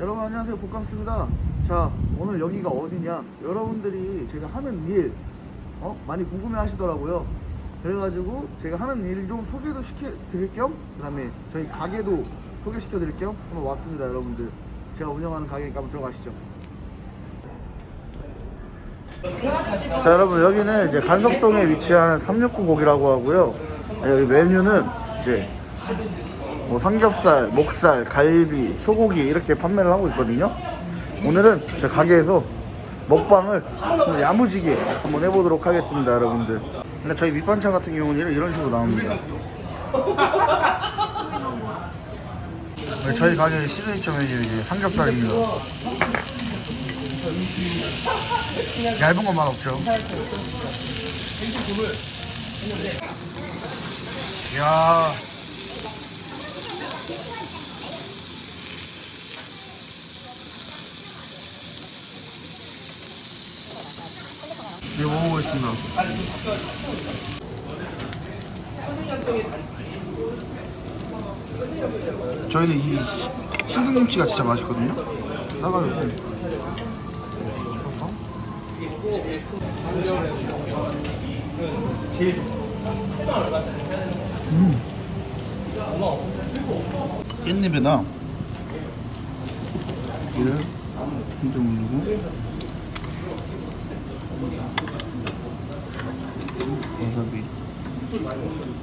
여러분 안녕하세요. 복강스입니다. 자 오늘 여기가 어디냐? 여러분들이 제가 하는 일 어? 많이 궁금해 하시더라고요. 그래가지고 제가 하는 일 좀 소개도 시켜 드릴 겸 그 다음에 저희 가게도 소개시켜 드릴 겸 한번 왔습니다 여러분들. 제가 운영하는 가게니까 한번 들어가시죠. 자 여러분 여기는 이제 간석동에 위치한 369 고기라고 하고요. 여기 메뉴는 이제 뭐 삼겹살, 목살, 갈비, 소고기 이렇게 판매를 하고 있거든요. 오늘은 제 가게에서 먹방을 야무지게 한번 해보도록 하겠습니다, 여러분들. 근데 저희 밑반찬 같은 경우는 이런 식으로 나옵니다. 네, 저희 가게의 시그니처 메뉴 이제 삼겹살입니다. 얇은 건 맛없죠. 이야. 네, 먹어보겠습니다. 저희는 이 시- 시승김치가 진짜 맛있거든요. 싸가지고. 음. 깻잎에다 이를 한점 올리고 와사비 음.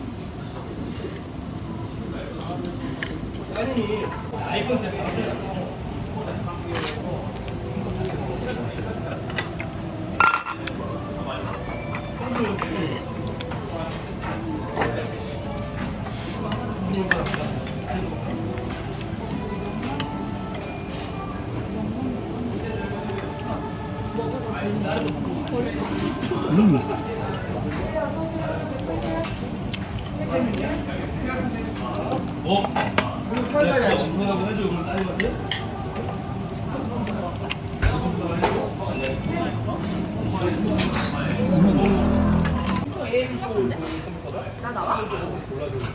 나 나와?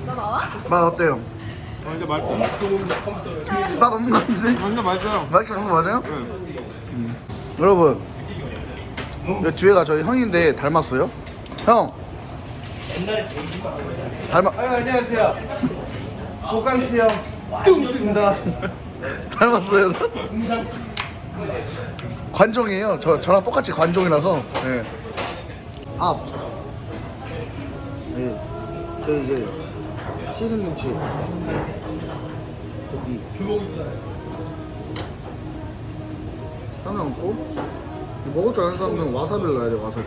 나 나와? 맛 어때요? 완전 맛있어. 맛 없는 것 같은데? 완전 맛있어요. 맛있게 먹는 거 맞아요? 응. 여러분 이 뒤에가 저희 형인데 닮았어요? 형 닮아. 안녕하세요. 호강수 형. 뚱수입니다. 닮았어요. 관종이에요. 저, 저랑 똑같이 관종이라서. 예. 아. 예. 저 이제 시승김치. 고기. 쌈장 넣고. 먹을 줄 아는 사람들은 와사비를 넣어야 돼 와사비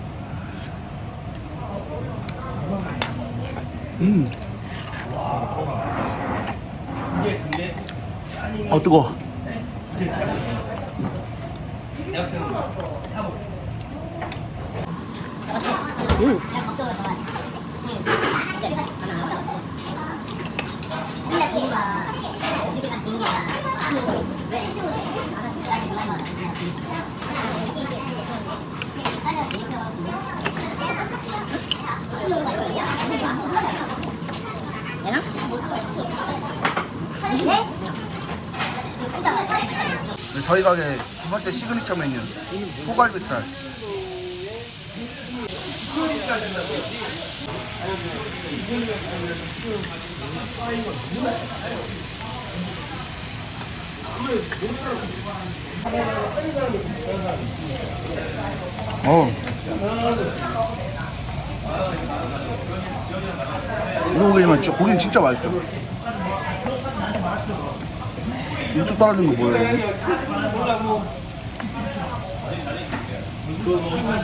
음. 어 뜨거. 네, 저희 가게 두 번째 시그니처 메뉴 소갈비살. 어. 이거 진짜 고기는 진짜 맛있어. 이쪽 떨어진 거 보여요?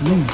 음.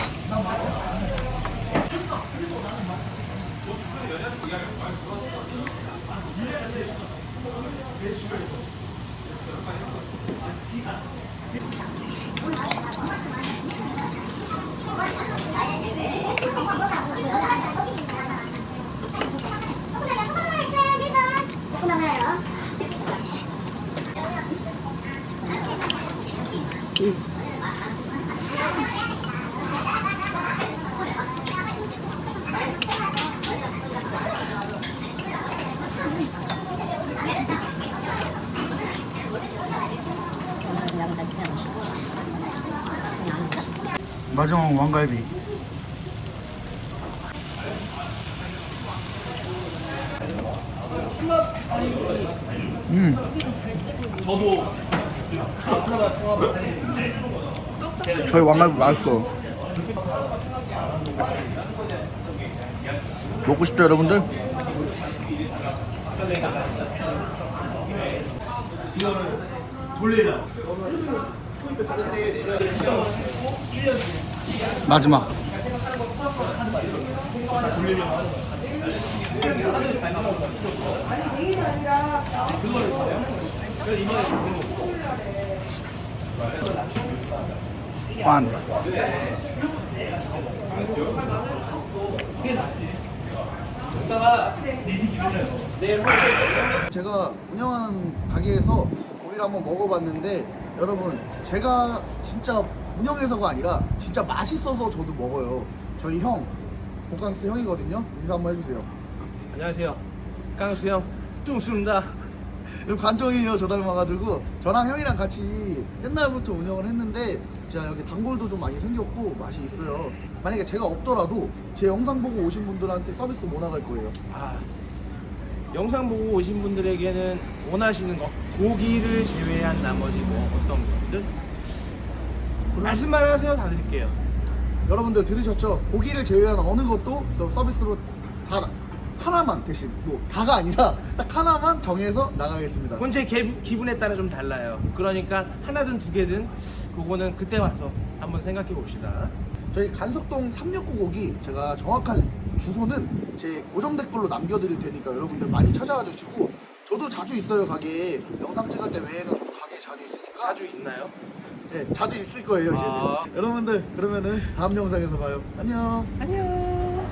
마지막 왕갈비. 음. 저 희 왕갈비 맛있어. 먹고 싶죠, 여러분들? 마지막. 완. 제가 운영하는 가게에서 고기를 한번 먹어봤는데 여러분 제가 진짜 운영해서가 아니라 진짜 맛있어서 저도 먹어요. 저희 형 고강스 형이거든요. 인사 한번 해주세요. 안녕하세요. 깡수 형 뚱수입니다. 여기 관정이에요 저 닮아가지고 저랑 형이랑 같이 옛날부터 운영을 했는데 제가 여기 단골도 좀 많이 생겼고 맛이 있어요 만약에 제가 없더라도 제 영상 보고 오신 분들한테 서비스 못 나갈 거예요 아, 영상 보고 오신 분들에게는 원하시는 거 고기를 제외한 나머지 뭐 어떤 것들 말씀만 하세요 다 드릴게요. 여러분들 들으셨죠? 고기를 제외한 어느 것도 저 서비스로 다 하나만 대신 뭐 다가 아니라 딱 하나만 정해서 나가겠습니다 그건 제 개- 기분에 따라 좀 달라요. 그러니까 하나든 두 개든 그거는 그때 와서 한번 생각해 봅시다. 저희 간석동 369 고기 제가 정확한 주소는 제 고정 댓글로 남겨드릴 테니까 여러분들 많이 찾아와 주시고 저도 자주 있어요 가게에 영상 찍을 때 외에는 저도 가게에 자주 있으니까 자주 있나요? 네, 자주 있을 거예요 이제 아. 여러분들 그러면은 다음 영상에서 봐요 안녕 안녕.